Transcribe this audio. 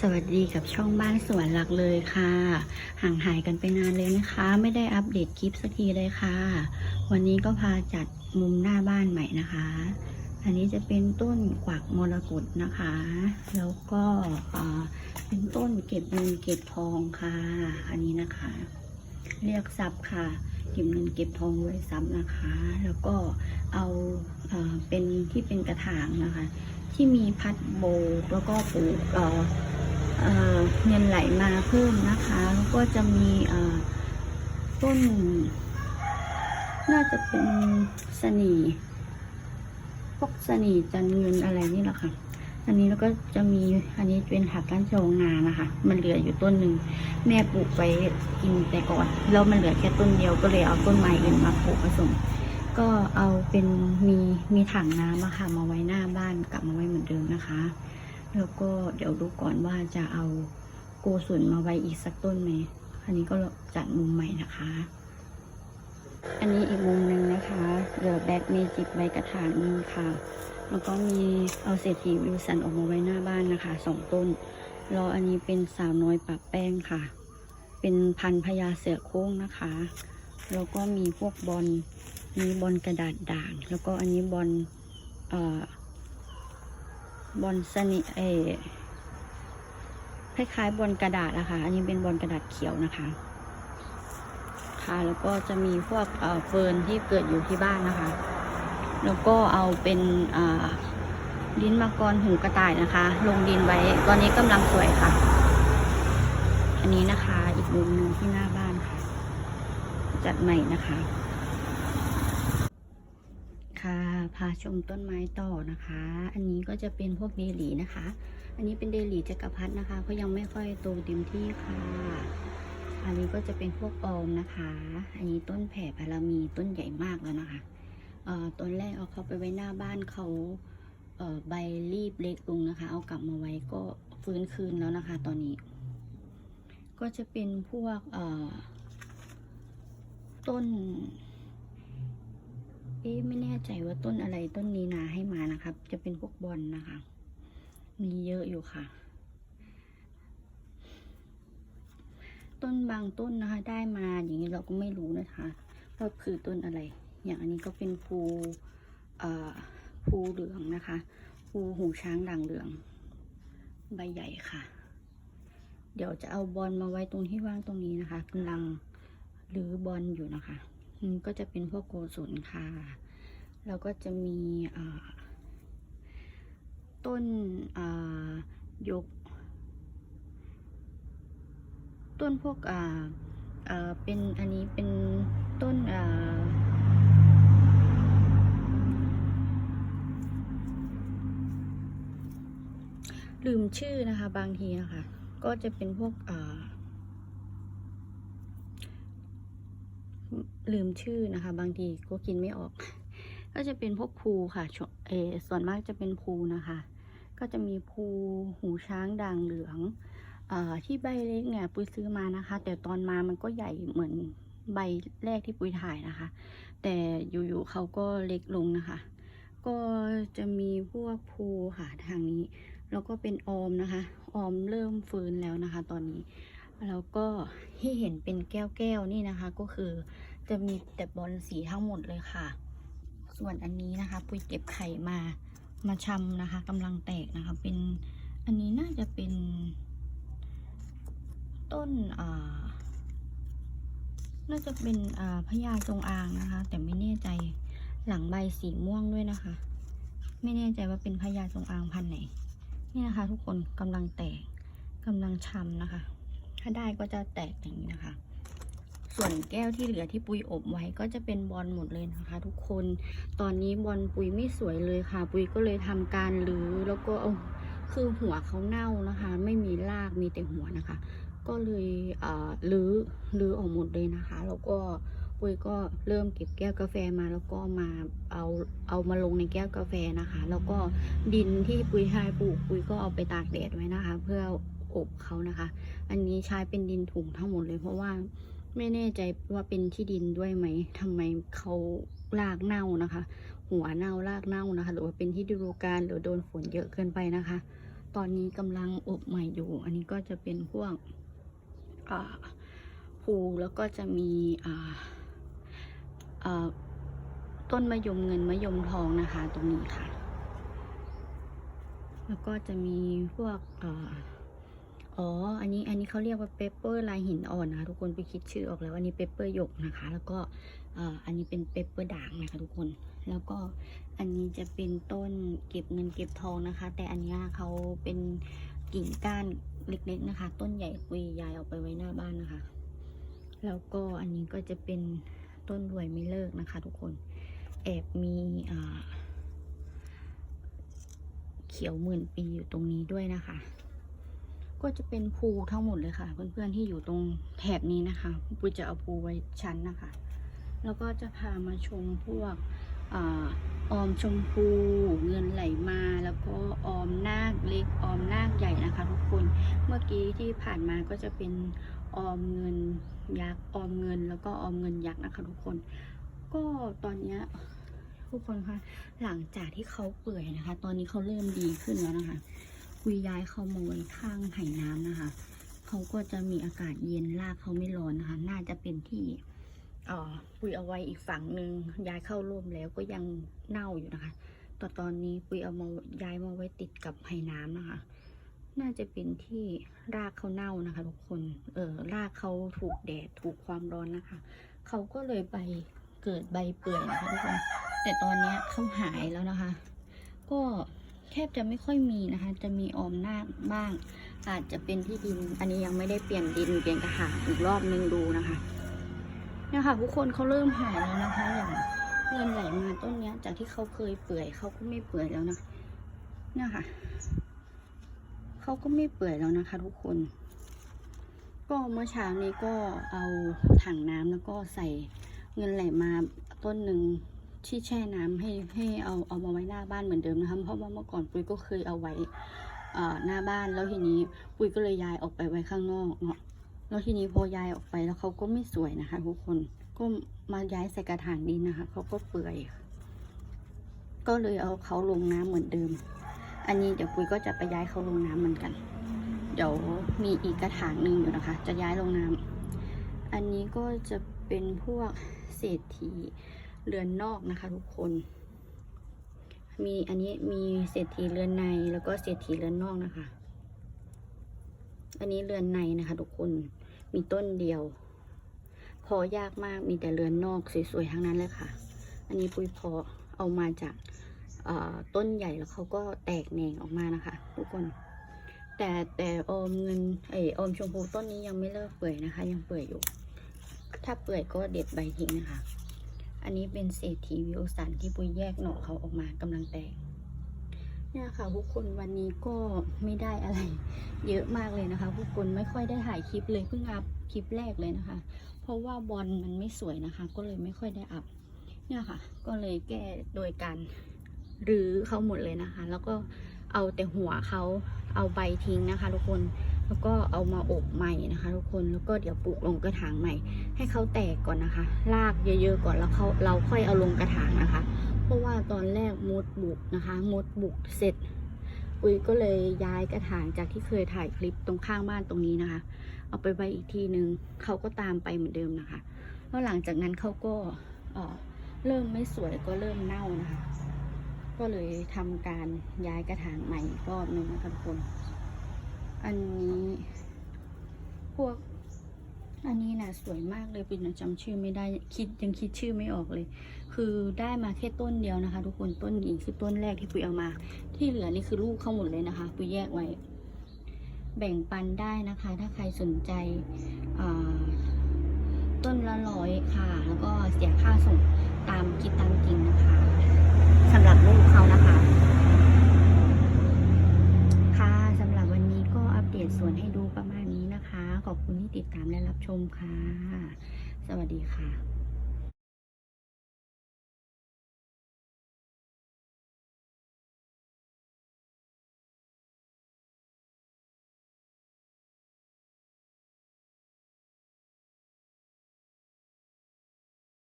สวัสดีกับช่องบ้านสวนหลักเลยค่ะ ห่างหายกันไปนานเลยนะคะ ไม่ได้อัปเดตคลิปสักทีเลยค่ะ วันนี้ก็พาจัดมุมหน้าบ้านใหม่นะคะ อันนี้จะเป็นต้นกวักมรกตนะคะ แล้วก็เป็นต้นเก็บเงินเก็บทองค่ะ อันนี้นะคะ เรียกทรัพย์ค่ะ เก็บเงินเก็บทองไว้ทรัพย์นะคะ แล้วก็เอาเอ่อเป็นที่เป็นกระถางนะคะ ที่มีพัดโบกแล้วก็ปลูกเงินไหลมาเพิ่มนะคะแล้วก็จะมีต้น น่าจะเป็นสนีพวกสนีจันเงินอะไรนี่แหละค่ะ อันนี้แล้วก็จะมีอันนี้เป็นผักก้านชงนานะคะ มันเหลืออยู่ต้นหนึ่งแม่ปลูกไว้กินแต่ก่อนแล้วมันเหลือแค่ต้นเดียวก็เลยเอาต้นไม้อื่นมาปลูกผสม ก็เอาเป็นมีมีถังน้ำอะค่ะมาไว้หน้าบ้านกลับมาไว้เหมือนเดิมนะคะ แล้วก็เดี๋ยวดูก่อนว่าจะเอาโกสุนมาไว้อีกสักต้นไหมอันนี้ก็จัดมุมใหม่นะคะ อันนี้อีกมุมหนึ่งนะคะเหลือแบ็กเมจิกไวกระถางหนึงค่ะแล้วก็มีเอาเศรษฐีวิวสันออกมาไว้หน้าบ้านนะคะสองต้นแล้วอันนี้เป็นสาวน้อยปากแป้งค่ะ เป็นพันธุ์พญาเสือโค้งนะคะ แล้วก็มีพวกบอล มีบอลกระดาษด่าง แล้วก็อันนี้บอลบอลสนิเอคล้ายๆบอลกระดาษอะคะ อันนี้เป็นบอลกระดาษเขียวนะคะ ค่ะแล้วก็จะมีพวกเอ่อเฟิร์นที่เกิดอยู่ที่บ้านนะคะ แล้วก็เอาเป็นดินมังกรหูกระต่ายนะคะ ลงดินไว้ ตอนนี้กำลังสวยค่ะ อันนี้นะคะอีกมุมหนึ่งที่หน้าบ้านค่ะ จัดใหม่นะคะ ค่ะ พาชมต้นไม้ต่อนะคะ อันนี้ก็จะเป็นพวกเดลี่นะคะ อันนี้เป็นเดลี่จักรพรรดินะคะ ก็ยังไม่ค่อยโตเต็มที่ค่ะ อันนี้ก็จะเป็นพวกออมนะคะ อันนี้ต้นแผ่พารามีต้นใหญ่มากแล้วนะคะเอ่อต้นแรกเอาเขาไปไว้หน้าบ้านเขาเอ่อใบรีบเล็กลงนะคะ เอากลับมาไว้ก็ฟื้นคืนแล้วนะคะ ตอนนี้ ก็จะเป็นพวกเอ่อต้น เอ๊ะไม่แน่ใจว่าต้นอะไรต้นนี้นาให้มานะครับ จะเป็นพวกบอลนะคะ มีเยอะอยู่ค่ะ ต้นบางต้นนะคะ ได้มาอย่างนี้เราก็ไม่รู้นะคะว่าคือต้นอะไร อย่างอันนี้ก็เป็นภูอ่อภูเหลืองนะคะภูหูช้างด่างเหลือง ใบใหญ่ค่ะ เดี๋ยวจะเอาบอลมาไว้ตรงที่ว่างตรงนี้นะคะกำลังหรือบอลอยู่นะคะ ก็จะเป็นพวกโกศลค่ะ แล้วก็จะมีต้นยก ต้นพวกอ่าเป็นอันนี้เป็นต้นอ่าลืมชื่อนะคะบางทีนะคะก็จะเป็นพวกอ่า ลืมชื่อนะคะ บางทีก็กินไม่ออก ก็จะเป็นพวกภูค่ะชเออส่วนมากจะเป็นภูนะคะ ก็จะมีภูหูช้างด่างเหลืองเอ่อที่ใบเล็กเนี่ยปุ้ยซื้อมานะคะ แต่ตอนมามันก็ใหญ่เหมือนใบแรกที่ปุ้ยถ่ายนะคะ แต่อยู่ๆเขาก็เล็กลงนะคะ ก็จะมีพวกภูค่ะทางนี้ แล้วก็เป็นออมนะคะ ออมเริ่มฟื้นแล้วนะคะ ตอนนี้ แล้วก็ที่เห็นเป็นแก้วๆนี่นะคะก็คือ จะมีแต่บอลสีทั้งหมดเลยค่ะ ส่วนอันนี้นะคะ ปุยเก็บไข่มามาชำนะคะกำลังแตกนะคะ เป็นอันนี้น่าจะเป็น ต้นอ่าน่าจะเป็นอ่าพญาจงอางนะคะ แต่ไม่แน่ใจหลังใบสีม่วงด้วยนะคะ ไม่แน่ใจว่าเป็นพญาจงอางพันธุ์ไหน นี่นะคะ ทุกคนกำลังแตกกำลังชำนะคะ ถ้าได้ก็จะแตกอย่างนี้นะคะ ส่วนแก้วที่เหลือที่ปุยอบไว้ก็จะเป็นบอลหมดเลยนะคะ ทุกคน ตอนนี้บอลปุยไม่สวยเลยค่ะ ปุยก็เลยทำการรื้อแล้วก็เอาคือหัวเขาเน่านะคะ ไม่มีรากมีแต่หัวนะคะ ก็เลยเอ่อรื้อรื้อออกหมดเลยนะคะ แล้วก็ปุยก็เริ่มเก็บแก้วกาแฟมาแล้วก็มาเอาเอามาลงในแก้วกาแฟนะคะ แล้วก็ดินที่ปุยทายปลูกปุยก็เอาไปตากแดดไว้นะคะ เพื่ออบเขานะคะ อันนี้ใช้เป็นดินถุงทั้งหมดเลยเพราะว่า ไม่แน่ใจว่าเป็นที่ดินด้วยไหมทำไมเขารากเน่านะคะ หัวเน่ารากเน่านะคะ หรือว่าเป็นที่ดูกาลหรือโดนฝนเยอะเกินไปนะคะ ตอนนี้กำลังอบใหม่อยู่ อันนี้ก็จะเป็นพวกภูแล้วก็จะมีต้นมะยมเงินมะยมทองนะคะ ตรงนี้ค่ะ แล้วก็จะมีพวกอ่า อ๋อ อันนี้ อันนี้เขาเรียกว่าเปเปอร์ลายหินอ่อนนะคะทุกคนไปคิดชื่อออกแล้ว อันนี้เปเปอร์หยกนะคะ แล้วก็อ่าอันนี้เป็นเปเปอร์ด่างนะคะทุกคน แล้วก็อันนี้จะเป็นต้นเก็บเงินเก็บทองนะคะ แต่อันนี้เขาเป็นกิ่งก้านเล็กๆนะคะ ต้นใหญ่ปุยยายเอาไปไว้หน้าบ้านนะคะ แล้วก็อันนี้ก็จะเป็นต้นรวยไม่เลิกนะคะ ทุกคน แอบมีอ่าเขียวหมื่นปีอยู่ตรงนี้ด้วยนะคะ ก็จะเป็นภูทั้งหมดเลยค่ะ เพื่อนๆที่อยู่ตรงแถบนี้นะคะปุยจะเอาภูไว้ชั้นนะคะ แล้วก็จะพามาชมพวกอออมชมพูเงินไหลมาแล้วก็ออมนาคเล็กออมนาคใหญ่นะคะ ทุกคนเมื่อกี้ที่ผ่านมาก็จะเป็นออมเงินยักษ์ออมเงิน แล้วก็ออมเงินยักษ์นะคะ ทุกคน ก็ตอนเนี้ยทุกคนคะหลังจากที่เขาเปื่อยนะคะ ตอนนี้เขาเริ่มดีขึ้นแล้วนะคะ คุยย้ายเขามาไว้ข้างไหน้ำนะคะ เขาก็จะมีอากาศเย็นรากเขาไม่ร้อนนะคะ น่าจะเป็นที่ออปุยเอาไว้อีกฝั่งหนึ่งย้ายเข้าร่วมแล้วก็ยังเน่าอยู่นะคะต่ตอนนี้ปุยเอามาย้ายมาไว้ติดกับไหน้ำนะคะ น่าจะเป็นที่รากเขาเน่านะคะ ทุกคน เออรากเขาถูกแดดถูกความร้อนนะคะ เขาก็เลยใบเกิดใบเปื่อยนะคะทุกคน แต่ตอนนี้เขาหายแล้วนะคะ ก็ บจะไม่ค่อยมีนะคะ จะมีออมหน้าบ้าง อาจจะเป็นที่ดิน อันนี้ยังไม่ได้เปลี่ยนดินเปลี่ยนกระถางอีกรอบนึงดูนะคะเนี่ยค่ะทุกคนเขาเริ่มหายแล้วนะคะอย่างเงินไหลมาต้นเนี้ย จากที่เขาเคยเปื่อยเขาก็ไม่เปื่อยแล้วนะเนี่ยค่ะเขาก็ไม่เปื่อยแล้วนะคะ ทุกคน ก็เมื่อเช้านี้ก็เอาถังน้ำแล้วก็ใส่เงินไหลมาต้นหนึ่ง ที่แช่น้ำให้ให้เอาเอามาไว้หน้าบ้านเหมือนเดิมนะคะเพราะว่าเมื่อก่อนปุ้ยก็เคยเอาไว้หน้าบ้านแล้วทีนี้ปุ้ยก็เลยย้ายออกไปไว้ข้างนอกเนาะแล้วทีนี้พอย้ายออกไปแล้วเขาก็ไม่สวยนะคะทุกคนก็มาย้ายใส่กระถางดินนะคะเขาก็เปื่อย ก็เลยเอาเขาลงน้ำเหมือนเดิม อันนี้เดี๋ยวปุ้ยก็จะไปย้ายเขาลงน้ำเหมือนกัน เดี๋ยวมีอีกกระถางหนึ่งอยู่นะคะ จะย้ายลงน้ำอันนี้ก็จะเป็นพวกเศรษฐี เรือนนอกนะคะ ทุกคน มีอันนี้มีเศรษฐีเรือนในแล้วก็เศรษฐีเรือนนอกนะคะ อันนี้เรือนในนะคะ ทุกคนมีต้นเดียว พอยากมากมีแต่เรือนนอกสวยๆทั้งนั้นเลยค่ะ อันนี้ปุยพอเอามาจากต้นใหญ่แล้วเขาก็แตกแหน่งออกมานะคะ ทุกคน แต่แต่ออมเงินเออออมชมพูต้นนี้ยังไม่เลิกเปื่อยนะคะ ยังเปื่อยอยู่ ถ้าเปื่อยก็เด็ดใบทิ้งนะคะ อันนี้เป็นเศรษฐีวิวสันที่ปุยแยกหน่อเขาออกมากำลังแตกเนี่ยค่ะทุกคนวันนี้ก็ไม่ได้อะไร เยอะมากเลยนะคะทุกคนไม่ค่อยได้ถ่ายคลิปเลยเพิ่งอัพคลิปแรกเลยนะคะ เพราะว่าบอลมันไม่สวยนะคะ ก็เลยไม่ค่อยได้อัพเนี่ยค่ะ ก็เลยแก้โดยการรื้อเขาหมดเลยนะคะ แล้วก็เอาแต่หัวเขาเอาใบทิ้งนะคะ ทุกคน แล้วก็เอามาอบใหม่นะคะ ทุกคนแล้วก็เดี๋ยวปลูกลงกระถางใหม่ ให้เขาแตกก่อนนะคะรากเยอะๆก่อนแล้วเขาเราค่อยเอาลงกระถางนะคะ เพราะว่าตอนแรกมดบุกนะคะมดบุกเสร็จปุ้ยก็เลยย้ายกระถางจากที่เคยถ่ายคลิปตรงข้างบ้านตรงนี้นะคะ เอาไปไว้อีกทีนึงเขาก็ตามไปเหมือนเดิมนะคะ แล้วหลังจากนั้นเขาก็เออเริ่มไม่สวยก็เริ่มเน่านะคะ ก็เลยทำการย้ายกระถางใหม่อีกรอบนึงนะคะทุกคน อันนี้ พวก อันนี้นะสวยมากเลยปินจำชื่อไม่ได้คิดยังคิดชื่อไม่ออกเลย คือได้มาแค่ต้นเดียวนะคะ ทุกคนต้นนี้คือต้นแรกที่ปุยเอามา ที่เหลือนี่คือลูกเข้าหมดเลยนะคะปุยแยกไว้ แบ่งปันได้นะคะ ถ้าใครสนใจต้นละร้อยค่ะ แล้วก็เสียค่าส่งตามคิดตามจริงนะคะสำหรับลูกเขานะคะสำหรับวันนี้ก็อัปเดตสวนให้ดูประมาณนี้นะคะ ขอบคุณที่ติดตามและรับชมค่ะ สวัสดีค่ะ